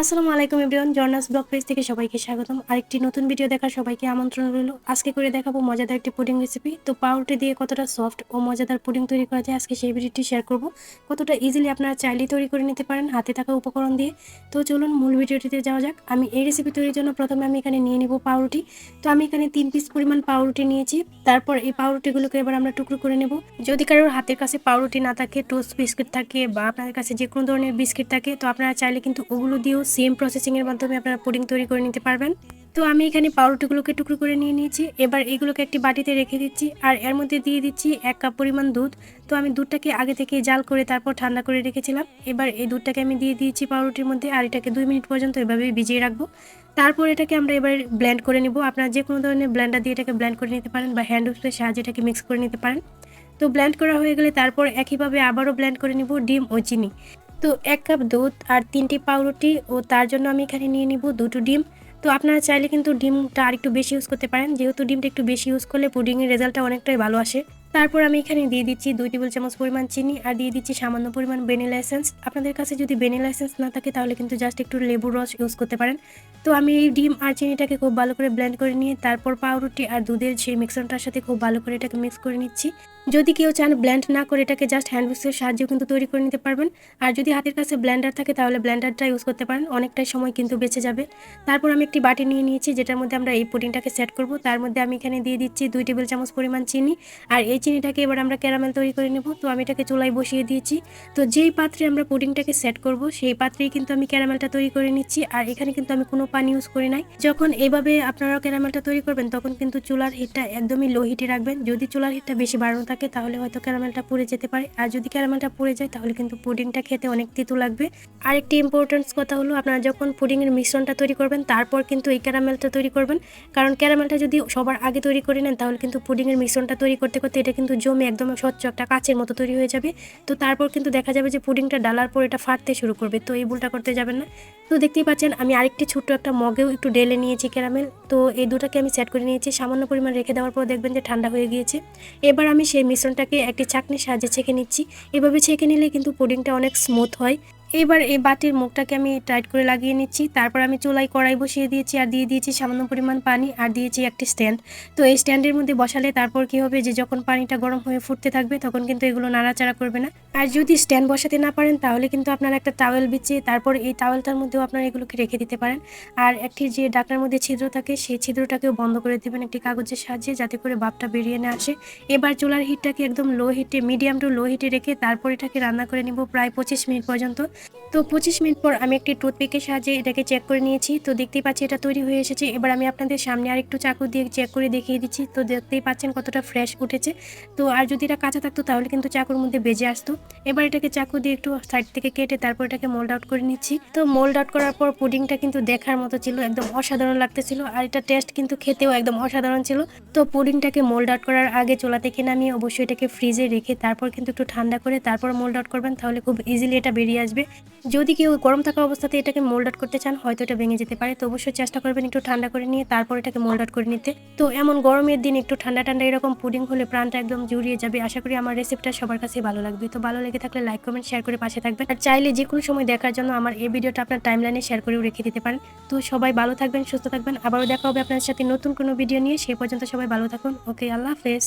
আসসালামু আলাইকুম everyone, জর্নাস blog page থেকে সবাইকে স্বাগতম। আরেকটি নতুন ভিডিও দেখার সবাইকে আমন্ত্রণ রইল। আজকে করে দেখাবো মজাদার একটি পুডিং রেসিপি তো পাউরুটি দিয়ে কতটা সফট ও মজাদার পুডিং তৈরি করা যায় আজকে সেই ভিডিওটি শেয়ার করব। কতটা ইজিলি আপনারা চাইলেই তৈরি করে নিতে পারেন হাতে থাকা উপকরণ দিয়ে। তো চলুন মূল ভিডিওটিতে যাওয়া যাক। আমি এই রেসিপি তৈরির জন্য প্রথমে আমি এখানে নিয়ে নিব পাউরুটি। তো আমি এখানে তিন পিস পরিমাণ পাউরুটি নিয়েছি। তারপর এই পাউরুটিগুলোকে এবার আমরা টুকরো করে নেব। যদি কারোর হাতের কাছে পাউরুটি না থাকে টোস্ট বিস্কিট থাকে বা আপনার কাছে যে কোনো ধরনের বিস্কিট থাকে, তো আপনারা চাইলে কিন্তু ওগুলো দিয়েও সেম প্রসেসিংয়ের মাধ্যমে আপনারা পুডিং তৈরি করে নিতে পারবেন। তো আমি এখানে পাউরুটিগুলোকে টুকরো করে নিয়ে নিয়েছি। এবার এগুলোকে একটি বাটিতে রেখে দিচ্ছি আর এর মধ্যে দিয়ে দিচ্ছি এক কাপ পরিমাণ দুধ। তো আমি দুধটাকে আগে থেকে জাল করে তারপর ঠান্ডা করে রেখেছিলাম। এবার এই দুধটাকে আমি দিয়ে দিয়েছি পাউরুটির মধ্যে আর এটাকে দুই মিনিট পর্যন্ত এভাবে ভিজিয়ে রাখব। তারপর এটাকে আমরা এবার ব্লেন্ড করে নিব। আপনারা যে কোনো ধরনের ব্লেন্ডার দিয়ে এটাকে ব্লেন্ড করে নিতে পারেন বা হ্যান্ড উইপসের সাহায্যে এটাকে মিক্স করে নিতে পারেন। তো ব্লেন্ড করা হয়ে গেলে তারপর একইভাবে আবারও ব্লেন্ড করে নিব ডিম ও চিনি। তো এক কাপ দুধ আর তিনটি পাউরুটি ও তার জন্য আমি এখানে নিয়ে নিব দুটো ডিম। তো আপনারা চাইলে কিন্তু ডিমটা আর একটু বেশি ইউজ করতে পারেন। যেহেতু ডিমটা একটু বেশি ইউজ করলে পুডিংয়ের রেজাল্টটা অনেকটাই ভালো আসে। তারপর আমি এখানে দিয়ে দিচ্ছি দুই টেবিল চামচ পরিমাণ চিনি আর দিয়ে দিচ্ছি সামান্য পরিমাণ ভ্যানিলা এসেন্স। আপনাদের কাছে যদি ভ্যানিলা এসেন্স না থাকে তাহলে কিন্তু জাস্ট একটু লেবুর রস ইউজ করতে পারেন। তো আমি এই ডিম আর চিনিটাকে খুব ভালো করে ব্লেন্ড করে নিয়ে তারপর পাউরুটি আর দুধের সেই মিক্সনটার সাথে খুব ভালো করে এটাকে মিক্স করে নিচ্ছি। যদি কেউ চান ব্লেন্ড না করে এটাকে জাস্ট হ্যান্ড উইক্সের সাহায্যেও কিন্তু তৈরি করে নিতে পারবেন। আর যদি হাতের কাছে ব্লেন্ডার থাকে তাহলে ব্লেন্ডারটা ইউজ করতে পারেন, অনেকটাই সময় কিন্তু বেঁচে যাবে। তারপর আমি একটি বাটি নিয়ে নিয়েছি, যেটার মধ্যে আমরা এই পুডিংটাকে সেট করব। তার মধ্যে আমি এখানে দিয়ে দিচ্ছি দুই টেবিল চামচ পরিমাণ চিনি। আর এই চিনিটাকে এবার আমরা ক্যারামেল তৈরি করে নেব। তো আমি এটাকে চুলায় বসিয়ে দিয়েছি। তো যেই পাত্রে আমরা পুডিংটাকে সেট করব, সেই পাত্রেই কিন্তু আমি ক্যারামেলটা তৈরি করে নিচ্ছি। আর এখানে কিন্তু আমি কোনো পানি ইউজ করি নাই। যখন এইভাবে আপনারা ক্যারামেলটা তৈরি করবেন, তখন কিন্তু চুলার হিটটা একদমই লো হিটে রাখবেন। যদি চুলার হিটটা বেশি বাড়ানো থাকে, তাহলে হয়তো ক্যারামেলটা পুড়ে যেতে পারে। আর যদি ক্যারামেলটা পুড়ে যায়, তাহলে কিন্তু পুডিংটা খেতে অনেক তিতো লাগবে। আর একটি ইম্পর্টেন্স কথা হলো, আপনারা যখন পুডিংয়ের মিশ্রণটা তৈরি করবেন, তারপর কিন্তু এই ক্যারামেলটা তৈরি করবেন। কারণ ক্যারামেলটা যদি সবার আগে তৈরি করে নেন, তাহলে কিন্তু পুডিংয়ের মিশ্রণটা তৈরি করতে করতে এটা কিন্তু জমে একদম স্বচ্ছ একটা কাচের মতো তৈরি হয়ে যাবে। তো তারপর কিন্তু দেখা যাবে যে পুডিংটা ডালার পর এটা ফাটতে শুরু করবে। তো এই ভুলটা করতে যাবেন না। তো দেখতেই পাচ্ছেন, আমি আরেকটি ছোট্ট একটা মগেও একটু ডেলে নিয়েছি ক্যারামেল। তো এই দুটাকে আমি সেট করে নিয়েছি। সামান্য পরিমাণ রেখে দেওয়ার পর দেখবেন যে ঠান্ডা হয়ে গিয়েছে। এবার আমি সেই মিশ্রণটাকে একটি চাকনির সাহায্যে ছেঁকে নিচ্ছি। এভাবে ছেঁকে নিলে কিন্তু পুডিংটা অনেক স্মুথ হয়। এবার এই বাটির মুখটাকে আমি টাইট করে লাগিয়ে নিচ্ছি। তারপর আমি চুলায় কড়াই বসিয়ে দিয়েছি আর দিয়ে দিয়েছি সামান্য পরিমাণ পানি আর দিয়েছি একটি স্ট্যান্ড তো এই স্ট্যান্ডের মধ্যে বসালে তারপর কি হবে যে যখন পানিটা গরম হয়ে ফুটতে থাকবে তখন কিন্তু এগুলো নাড়াচাড়া করবে না। আর যদি স্ট্যান্ড বসাতে না পারেন তাহলে কিন্তু আপনারা একটা টাওয়েল বিছিয়ে তারপর এই টাওয়েলটার মধ্যেও আপনারা এগুলোকে রেখে দিতে পারেন। আর একটি যে ডাকনার মধ্যে ছিদ্র থাকে সেই ছিদ্রটাকেও বন্ধ করে দেবেন একটি কাগজের সাহায্যে যাতে করে বাপটা বেরিয়ে না আসে। এবার চুলার হিটটাকে একদম লো হিটে মিডিয়াম টু লো হিটে রেখে তারপর এটাকে রান্না করে নিব প্রায় পঁচিশ মিনিট পর্যন্ত। তো পঁচিশ মিনিট পর আমি একটি টুথপিকের সাহায্যে এটাকে চেক করে নিয়েছি। তো দেখতেই পাচ্ছি এটা তৈরি হয়ে এসেছে। এবার আমি আপনাদের সামনে আর একটু চাকু দিয়ে চেক করে দেখিয়ে দিচ্ছি। তো দেখতেই পাচ্ছেন কতটা ফ্রেশ উঠেছে। তো আর যদি এটা কাঁচা থাকতো তাহলে কিন্তু চাকুর মধ্যে বেজে আসতো। এবার এটাকে চাকু দিয়ে একটু সাইড থেকে কেটে তারপর এটাকে মোল্ড আউট করে নিচ্ছি। তো মোল্ড আউট করার পর পুডিংটা কিন্তু দেখার মতো ছিল, একদম অসাধারণ লাগতেছিল। আর এটা টেস্ট কিন্তু খেতেও একদম অসাধারণ ছিল। তো পুডিংটাকে মোল্ড আউট করার আগে চোলা থেকে নামিয়ে অবশ্যই এটাকে ফ্রিজে রেখে তারপর কিন্তু একটু ঠান্ডা করে তারপর মোল্ড আউট করবেন। তাহলে খুব ইজিলি এটা বেরিয়ে আসবে। যদি কেউ গরম থাকা অবস্থাতে এটাকে মোল্ড আউট করতে চান, হয়তো এটা ভেঙে যেতে পারে। তো অবশ্যই চেষ্টা করবেন একটু ঠান্ডা করে নিয়ে, তারপর এটাকে মোল্ড আউট করে নিতে। তো এমন গরমের দিন একটু ঠান্ডা ঠান্ডা এরকম পুডিং হলে প্রাণটা একদম জুড়িয়ে যাবে। আশা করি আমার রেসিপিটা সবার কাছে ভালো লাগবে। তো ভালো লেগে থাকলে লাইক কমেন্ট শেয়ার করে পাশে থাকবেন। আর চাইলে যে কোনো সময় দেখার জন্য আমার এই ভিডিওটা আপনার টাইমলাইনে শেয়ার করেও রেখে দিতে পারেন। তো সবাই ভালো থাকবেন, সুস্থ থাকবেন। আবারও দেখা হবে আপনার সাথে নতুন কোনো ভিডিও নিয়ে। সেই পর্যন্ত সবাই ভালো থাকুন। ওকে আল্লাহ হাফেজ।